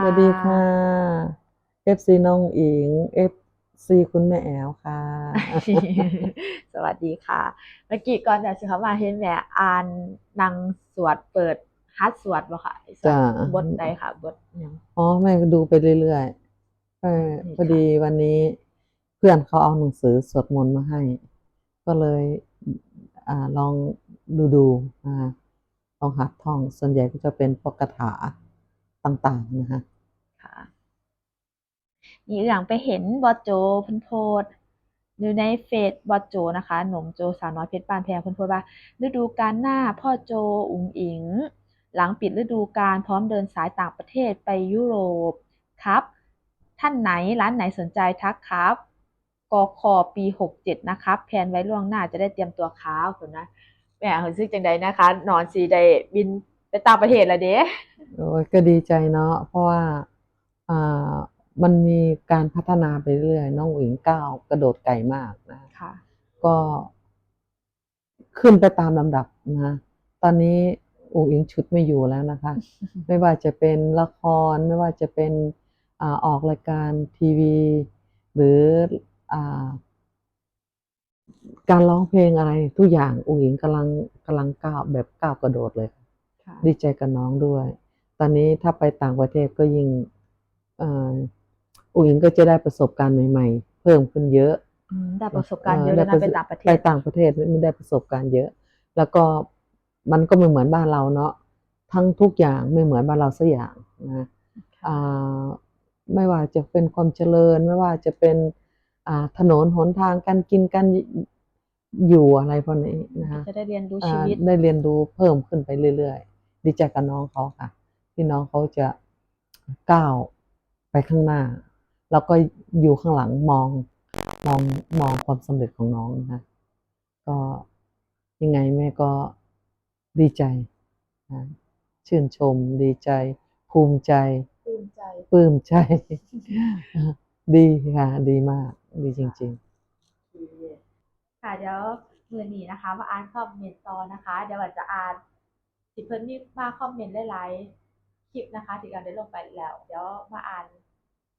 สวัสดีค่ะ FC น้องอิง FC คุณแม่แอลค่ะ สวัสดีค่ะ เมื่อกี้ก่อนจะสิเขามาเห็นแม่อ่านนางสวดเปิดฮัดสวดบ่ค่ะสวดจ้ะ บทใดค่ะ บทหยังอ๋อแม่ก็ดูไปเรื่อยๆเออนี่ค่ะพอดีวันนี้เพื่อนเขาเอาหนังสือสวดมนต์มาให้ ก็เลยอ่าลองดูดูๆนะคะลองหัดท่องส่วนใหญ่ก็จะเป็นพวกคาถา ต่างๆนะคะค่ะนี่อย่างไปเห็นบอโจเพิ่นโพสต์อยู่ในเฟซบอโจนะคะ หนุ่มโจสาวน้อยเพชรบ้านแพงเพิ่นโพสต์ว่าฤดูกาลหน้าพ่อโจอุ๋งอิง หลังปิดฤดูกาลพร้อมเดินสายต่างประเทศไปยุโรปครับ ท่านไหนร้านไหนสนใจทักครับกคปีหกเจ็ดนะครับแผนไว้ล่วงหน้าจะได้เตรียมตัวค้าวคนนะแหมเฮ้ยซึกจังใดนะคะ นอนสีได้บิน ไปต่างประเทศแล้วเด้โอ้ยก็ดีใจเนาะเพราะว่าอ่ามันมีการพัฒนาไปเรื่อยน้องอุ๋งก้าวกระโดดไกลมากนะค่ะ ก็ขึ้นไปตามลำดับนะตอนนี้อุ๋งอิงชุดไม่อยู่แล้วนะคะ ไม่ว่าจะเป็นละครไม่ว่าจะเป็นอ่าออกรายการทีวี หรืออ่าการร้องเพลงอะไรทุกอย่างอุ๋งอิงกำลังกำลังก้าวแบบก้าวกระโดดเลยค่ะ ดีใจกับน้องด้วย ตอนนี้ถ้าไปต่างประเทศก็ยิ่งเอ่ออุ๋งอิงก็จะได้ประสบการณ์ใหม่ ๆ เพิ่มขึ้นเยอะอืมได้ประสบการณ์เยอะเลยนะไปต่างประเทไปศต่างประเทศไม่ได้ประสบการณ์เยอะ แล้วก็มันก็ไม่เหมือนบ้านเราเนาะทั้งทุกอย่างไม่เหมือนบ้านเราสักอย่างนะอ่าไม่ว่าจะเป็นความเจริญ ไม่ว่าจะเป็นอ่าถนนหนทางการกินการอยู่อะไรพวกนี้นะคะจะได้เรียนรู้อ่าชีวิตได้เรียนรู้เพิ่มขึ้นไปเรื่อย ๆ ดีใจกับน้องเขาค่ะ ที่น้องเขาจะก้าวไปข้างหน้า แล้วก็อยู่ข้างหลังมองมองมองความสำเร็จของน้องนะคะก็ยังไงแม่ก็ดีใจนะชื่นชมดีใจ ภูมิใจภูมิใจปลื้มใจ ดีค่ะ ดีมาก ดีจริง ๆ ค่ะเดี๋ยวมือนี้นะคะมาอ่านคอมเมนต์ต่อนะคะ เดี๋ยวว่าจะอ่าน สิเพิ่นมีมาคอมเมนต์หลายๆคลิปนะคะ ที่กันได้ลงไปแล้ว เดี๋ยวมาอ่าน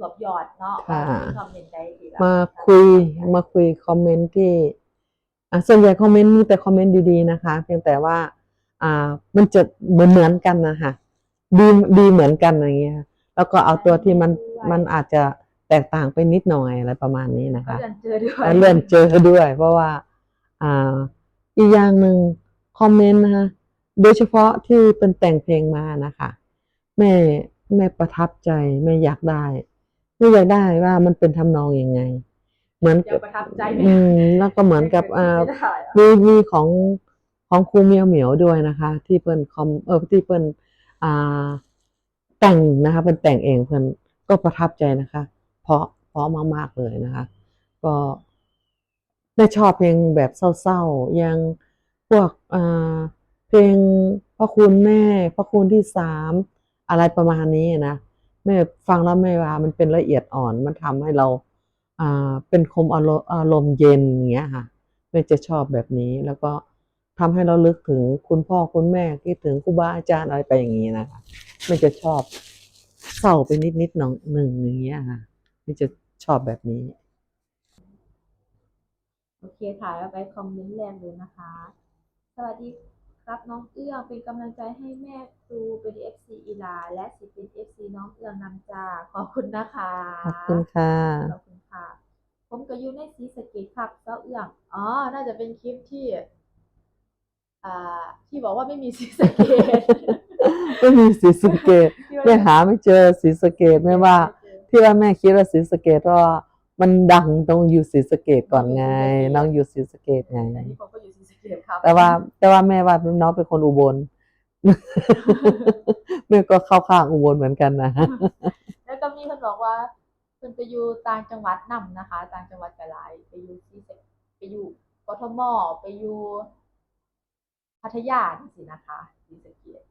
รวบยอดเนาะค่ะว่ามีคอมเมนต์ใดที่แบบมาคุยมาคุยคอมเมนต์ที่อะส่วนใหญ่คอมเมนต์มีแต่คอมเมนต์ดีๆนะคะ เพียงแต่ว่า อ่ามันจะเหมือนเหมือนๆกันนะคะดีดีเหมือนกันอย่างเงี้ยแล้วก็เอาตัวที่มันมันอาจจะแตกต่างไปนิดหน่อยอะไรประมาณนี้นะก็คะเรียนเจอด้วยแล้วเลื่อนเจอด้วย เพราะว่า อ่า อีกอย่างหนึ่งคอมเมนต์นะคะ โดยเฉพาะที่เป็นแต่งเพลงมานะคะ แม่แม่ประทับใจแม่อยากได้แม่อยากได้ว่ามันเป็นทำนองยังไง เหมือนเดี๋ยกับวประทับใจอืมแล้วก็เหมือนกับอ่าไม่ได้อะมีมีของของครูเมียวเหมียวด้วยนะคะ ที่เปิ้นคอมเออที่เปิ้นอ่าแต่งนะคะเป็นแต่งเองเพิ่นก็ประทับใจนะคะ เพราะเพราะมากๆเลยนะคะ ก็ได้ชอบเพลงแบบเศร้าๆอย่างพวกอ่า เพลงพระคุณแม่พระคุณที่สามอะไรประมาณนี้นะแม่ฟังแล้วแม่ว่ามันเป็นละเอียดอ่อนมันทำให้เราอ่าเป็นคมอารมณ์อารมณ์เย็นอย่างเงี้ยค่ะแม่จะชอบแบบนี้แล้วก็ทำให้เราลึกถึงคุณพ่อคุณแม่คิดถึงครูบาอาจารย์อะไรไปอย่างนี้นะคะแม่จะชอบเศร้าไปนิดนิดหน่อยหนึ่งอย่างเงี้ยค่ะแม่จะชอบแบบนี้ โอเคค่ะแล้วไปคอมเมนต์แรงเลยนะคะ สวัสดี รับน้องเอื้องเป็นกำลังใจให้แม่ครูเป็น FC อีลา และสิเป็น FC น้องเอื้องนำจาขอบคุณนะคะขอบคุณค่ะ ขอบคุณค่ะ ผมก็อยู่ในสีสะเกตครับเจ้าเอื้องอ๋อ น่าจะเป็นคลิปที่อ่าที่บอกว่าไม่มีสีสะเกตก็มีสีสะเกตแม่หาไม่เจอสีสะเกตไม่ว่า ที่ว่าแม่คิดว่าสีสะเกตเพราะว่ามันดังตรงอยู่สีสะเกตก่อนไง น้องอยู่สีสะเกตไงแต่นี่ผมก็อยู่ สีสะเกตครับแต่ว่า แต่ว่าแม่ว่าน้องเป็นคนอุบล แม่ก็เข้าข้างอุบลเหมือนกันนะ แล้วก็มีคนบอกว่าเพิ่นไปอยู่ต่างจังหวัดนํนะคะ ต่างจังหวัดกะหลาย ไปอยู่ที่สะไปอยู่กทมไปอยู่พัทยาสินะคะที่สะเกษ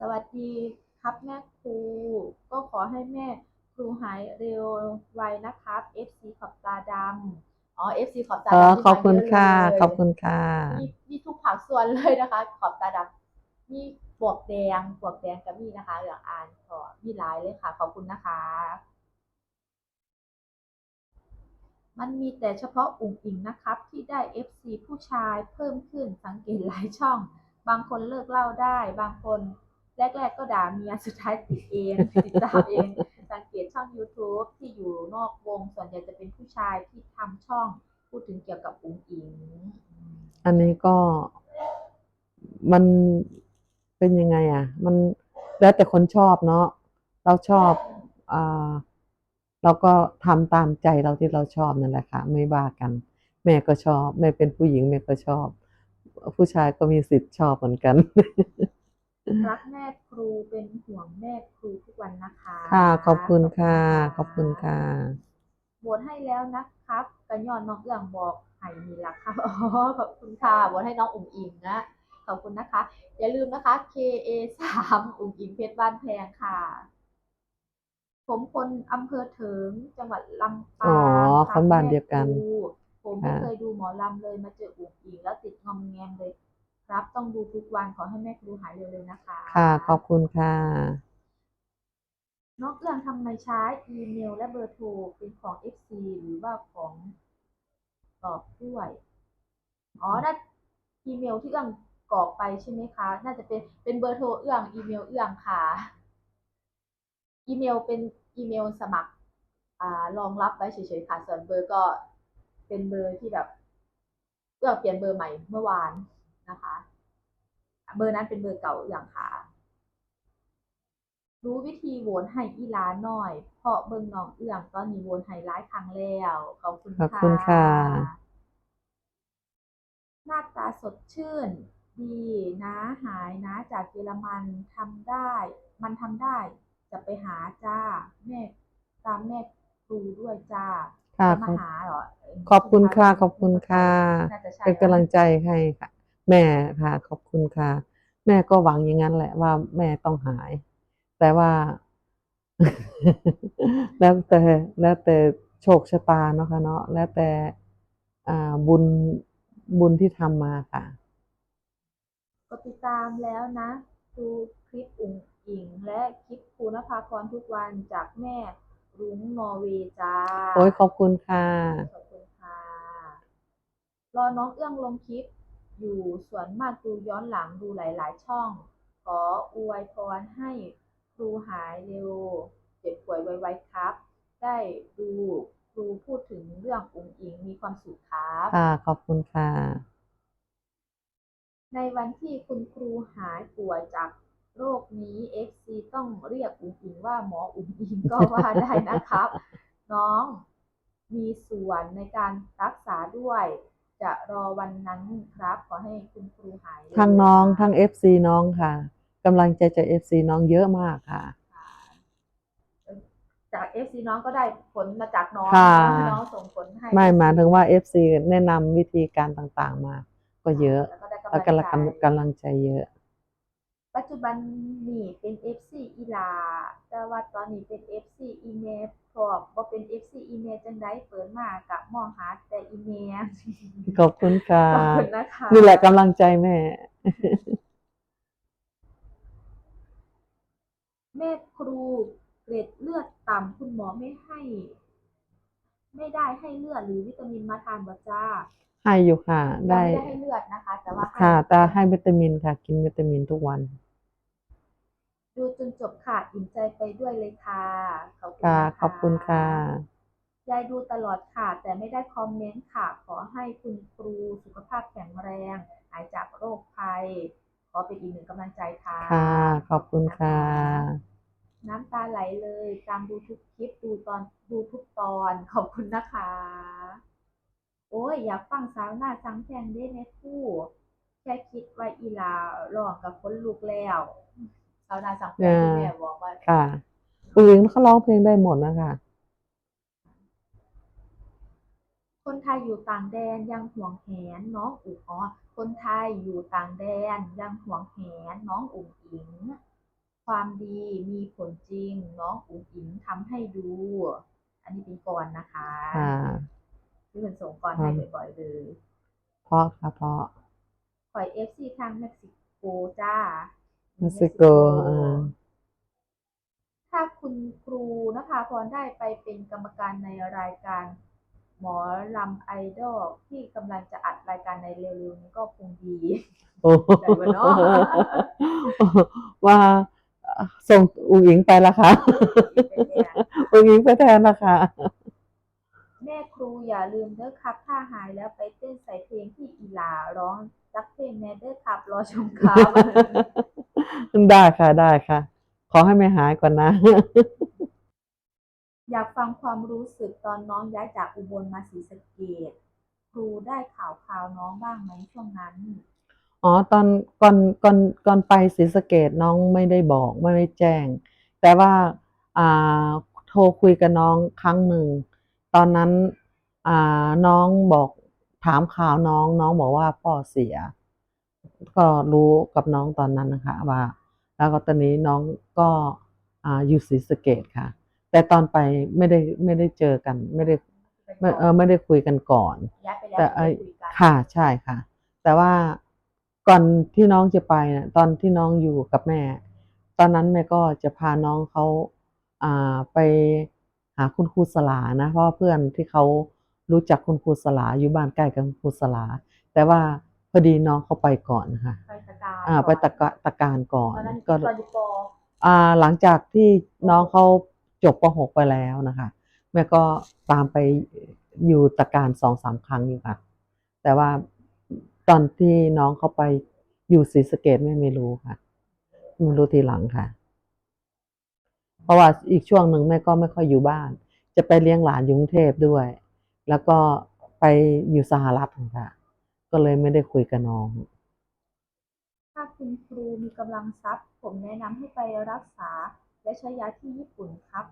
สวัสดีครับแม่ครู ก็ขอให้แม่ครูหายเร็วไวนะครับ FC ขอบตาดำ อ๋อ FC ขอบตาขอดำขอบคุณค่ะ ที่มาเยอะเลยขอบคุณค่ะ มีมีทุกภาคส่วนเลยนะคะ ขอบตาดำมีปวกแดงปวกแดงก็มีนะคะเรื่องอ่านก็มีหลายเลยค่ะ ขอบคุณนะคะ มันมีแต่เฉพาะอุ๋งอิงนะครับ ที่ได้ FC ผู้ชายเพิ่มขึ้นสังเกตหลายช่อง บางคนเลิกเหล่าได้ บางคนแรก ๆ ก็ด่าเมียสุดท้ายติดเองติดตามเอง สังเกตช่อง YouTube ที่อยู่นอกวงส่วนใหญ่จะเป็นผู้ชายที่ทำช่องพูดถึงเกี่ยวกับอุ๋งอิงอันนี้ก็มันเป็นยังไงอะ มันแล้วแต่คนชอบเนาะเราชอบอ่าเราก็ทำตามใจเราที่เราชอบนั่นแหละค่ะ ไม่บ้ากัน แม่ก็ชอบ แม่เป็นผู้หญิงแม่ก็ชอบ ผู้ชายก็มีสิทธิ์ชอบเหมือนกัน รักแม่ครูเป็นห่วงแม่ครูทุกวันนะคะค่ะ ขอบคุณค่ะ ขอบคุณค่ะโหวตให้แล้วนะครับกันย้อนน้องเอื้องบอกให้มีละครับอ๋อขอบคุณค่ะโหวตให้น้องอุ๋งอิงนะขอบคุณนะคะ อย่าลืมนะคะ KA สามอุ๋งอิงเพชรบ้านแพงค่ะ ผมคนอำเภอเถิงจังหวัดลำปางอ๋อรับคนบ้านเดียวกันแม่ครูผมไม่ค่ะเคยดูหมอลำเลยมาเจออุ๋งอิงแล้วติดงอมแงมเลย ครับต้องดูทุกวันขอให้แม่ครูหายเร็วๆนะคะค่ะ ขอบคุณค่ะน้องเอื้องทำไมใช้อีเมลและเบอร์โทรเป็นของ FC หรือว่าของตอบด้วยอ๋อน่าอีเมลที่เอื้องกรอกไปใช่ไหมคะ น่าจะเป็นเป็นเบอร์โทรเอื้องอีเมลเอื้องค่ะ อีเมลเป็นอีเมลสมัครอ่ารองรับไว้เฉยๆค่ะ ส่วนเบอร์ก็เป็นเบอร์ที่แบบเอื้องเปลี่ยนเบอร์ใหม่เมื่อวาน นะคะ เบอร์นั้นเป็นเบอร์เก่าเอื้องค่ะรู้วิธีโหวตให้อีหลาหน่อย เพราะเบิ่งน้องเอื้องตอนนี้โหวตให้หลายครั้งแล้วขอบคุณขอบคุณค่ะ หน้าตาสดชื่น ดีนะหายนะจากเยอรมันทำได้ มันทำได้ จะไปหาจ้า แม่ตามแม่ครูด้วยจ้าค่ะจะขมาอบหาเหรอขอบคุณค่ะ ขอบคุณค่ะ น่าจะใช่เป็นกำลังใจให้ค่ะ แม่ค่ะขอบคุณค่ะ แม่ก็หวังอย่างนั้นแหละว่าแม่ต้องหาย แต่ว่า แล้วแต่แล้วแต่โชคชะตาเนาะค่ะเนาะแล้วแต่อ่าบุญบุญที่ทำมาค่ะกดติดตามแล้วนะ ดูคลิปอุ๋งอิงและคลิปครูนภาพรทุกวันจากแม่รุ้งนอร์เวย์จ้าโอ้ยขอบคุณค่ะ ขอบคุณค่ะ รอน้องเอื้องลงคลิป อยู่ส่วนมากดูย้อนหลังดูหลาย ๆ ช่อง ขออวยพรให้ครูหายเร็วเจ็บป่วยไวๆครับ ได้ดูครูพูดถึงเรื่องอุ๋งอิงมีความสุขครับค่ะ ขอบคุณค่ะ ในวันที่คุณครูหายป่วยจากโรคนี้ FC ต้องเรียกอุ๋งอิงว่าหมออุ๋งอิงก็ว่าได้นะครับ น้องมีส่วนในการรักษาด้วย จะรอวันนั้นครับ ขอให้คุณครูหายเร็วทั้งน้องค่ะทั้งเอฟซีน้องค่ะกำลังใจจากเอฟซีน้องเยอะมากค่ะ จาก FC น้องก็ได้ผลมาจากน้องค่ะ น้องส่งผลให้ไม่หมายถึงว่าเอฟซีแนะนำวิธีการต่างๆมา ก็เยอะ แล้วก็ได้แล้วกำลังใจกำลังใจเยอะ ปัจจุบันนี่เป็น FC อีลา แต่ว่าตอนนี้เป็น FC อีเมลพร้อมบ่เป็น FC อีเมลจังไดเปิดมากับมองหาแต่อีเมลขอบคุณค่ะขอบคุณนะคะนี่แหละกำลังใจแม่ แม่ครูเกรดเลือดต่ำคุณหมอไม่ให้ ไม่ได้ให้เลือดหรือวิตามินมาทานบ่จ้า ให้อยู่ค่ะ ได้ไม่ได้ให้เลือดนะคะ แต่ว่าให้ค่ะแต่ให้วิตามินค่ะ กินวิตามินทุกวัน ดูจนจบค่ะอิ่มใจไปด้วยเลยค่ะขอบคุณค่ะนะคะขอบคุณค่ะยายดูตลอดค่ะ แต่ไม่ได้คอมเมนต์ค่ะ ขอให้คุณครูสุขภาพแข็งแรงหายจากโรคภัย ขอเป็นอีกหนึ่งกำลังใจค่ะ ค่ะ ขอบคุณค่ะ น้ำตาไหลเลย ตามดูทุกคลิปดูตอนดูทุกตอน ขอบคุณนะคะ โอ้ยอยากฟังสาวหน้าสังแพงได้ไหมครู่แค่คิดว่าอีลาร้องกับคนลุกแล้วสาวหน้าสังแพงที่แม่บอกว่าค่ะผู้หญิงเขาร้องเพลงได้หมดนะคะคนไทยอยู่ต่างแดนยังห่วงแหนน้องอุ๋งอ๋อคนไทยอยู่ต่างแดนยังห่วงแหนน้องอุ๋งอิง ความดีมีผลจริง น้องอุ๋งอิงทำให้ดู อันนี้เป็นกรนะคะค่ะ ที่เป็นส่งกรให้บ่อยๆเลยเพราะค่ะเพราะข่อยเอฟซีทางเม็กซิโกจ้าหนูเม็กซิโกอ่าถ้าคุณครูนภาพรได้ไปเป็นกรรมการในรายการ หมอลำไอดอลที่กำลังจะอัดรายการในเร็วๆนี้ก็คงดีโอ้ได้บ่เนาะว่าส่งอุ๋งอิงไปละค่ะอุ๋งอิงไปแทนนะคะแม่ครูอย่าลืมเด้อครับ ถ้าหายแล้วไปเต้นใส่เพลงที่อีหลาร้องจักเพลงแน่เด้อครับ รอชมครับ ได้ค่ะได้ค่ะ ขอให้ไม่หายก่อนนะ อยากฟังความรู้สึกตอนน้องย้ายจากอุบลมาศรีสะเกดครูได้ข่าวข่าวน้องบ้างไหมช่วงนั้น อ๋อตอนก่อนก่อนก่อนไปศรีสะเกดน้องไม่ได้บอกไม่ได้แจ้ง แต่ว่าอ่าโทรคุยกับน้องครั้งหนึ่ง ตอนนั้นอ่าน้องบอกถามข่าวน้องน้องบอกว่าพ่อเสีย ก็รู้กับน้องตอนนั้นนะคะว่าแล้วก็ตอนนี้น้องก็อ่าอยู่ศรีสะเกดค่ะ แต่ตอนไปไม่ได้ไม่ได้เจอกันไม่ได้ไม่เออไม่ได้คุยกันก่อนย้ายไปแล้วแต่ไม่ไอ้ได้คุยกันค่ะใช่ค่ะ แต่ว่าก่อนที่น้องจะไปนะตอนที่น้องอยู่กับแม่ ตอนนั้นแม่ก็จะพาน้องเขาอ่าไปหาคุณครูสลานะ เพราะว่าเพื่อนที่เขารู้จักคุณครูสลาอยู่บ้านใกล้กับคุณครูสลา แต่ว่าพอดีน้องเขาไปก่อนนะคะไปตะการอ่าไปตะกะตะการก่อตนอนนั้นก็ตอนอยู่ปอ่าหลังจากที่น้องเขาจบป .6 ไปแล้วนะคะ แม่ก็ตามไปอยู่ตะการสองสามครั้งอยู่ค่ะ แต่ว่าตอนที่น้องเขาไปอยู่ศรีสะเกดแม่ไม่รู้ค่ะไม่รู้ทีหลังค่ะเพ ราะว่าอีกช่วงหนึ่งแม่ก็ไม่ค่อยอยู่บ้าน จะไปเลี้ยงหลานอยู่กรุงเทพด้วย แล้วก็ไปอยู่สหรัฐค่ะ ก็เลยไม่ได้คุยกับน้อง ถ้าคุณครูมีกำลังทรัพย์ ผมแนะนำให้ไปรักษา และใช้ยาที่ญี่ปุ่นครับ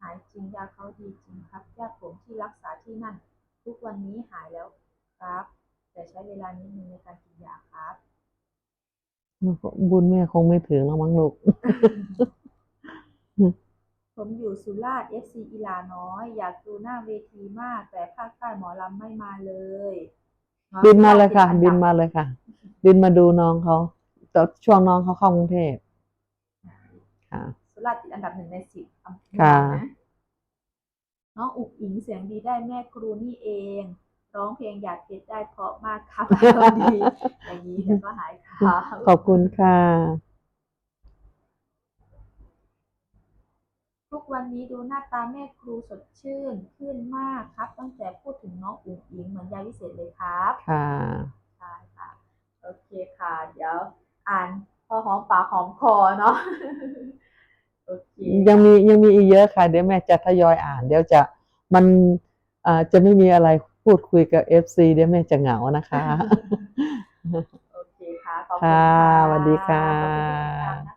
หายจริงยาเขาดีจริงครับญาติผมที่รักษาที่นั่น ทุกวันนี้หายแล้วครับ แต่ใช้เวลานิดนึงในการกินยาครับ บุญแม่คงไม่ถึงแล้วมั้งลูก ผมอยู่สุราษฎร์ FC อีลาน้อย อยากดูหน้าเวทีมาก แต่ภาคใต้หมอลำไม่มาเลยบินมาเลยค่ะติดอันดับินมาเลยค่ะ บินมาดูน้องเขาแต่ช่วงน้องเขาเข้ากรุงเทพค่ะ สุราษฎร์ติดอันดับหนึ่งในสิบอำเภอค่ะนะน้องอุกอิงเสียงดีได้แม่ครูนี่เอง ร้องเพลงอยากเพชรได้เพราะมากครับอารมณ์ดีอย่างนี้เดี๋ยวก็หายค่ะขอบคุณค่ะ ทุกวันนี้ดูหน้าตาแม่ครูสดชื่นขึ้นมากครับ ตั้งแต่พูดถึงน้องอุ๋งอิงเหมือนยาวิเศษเลยครับค่ะใช่ค่ะโอเคค่ะ เดี๋ยวอ่านพอหอมปากหอมคอเนาะโอเคยังมียังมีอีกเยอะค่ะ เดี๋ยวแม่จะทยอยอ่าน เดี๋ยวจะมันอ่าจะไม่มีอะไรพูดคุยกับเอฟซีเดี๋ยวแม่จะเหงานะคะ โอเคค่ะขอบคุณค่ะค่ะสวัสดีค่ะขอบคุณที่ติดตามนะคะ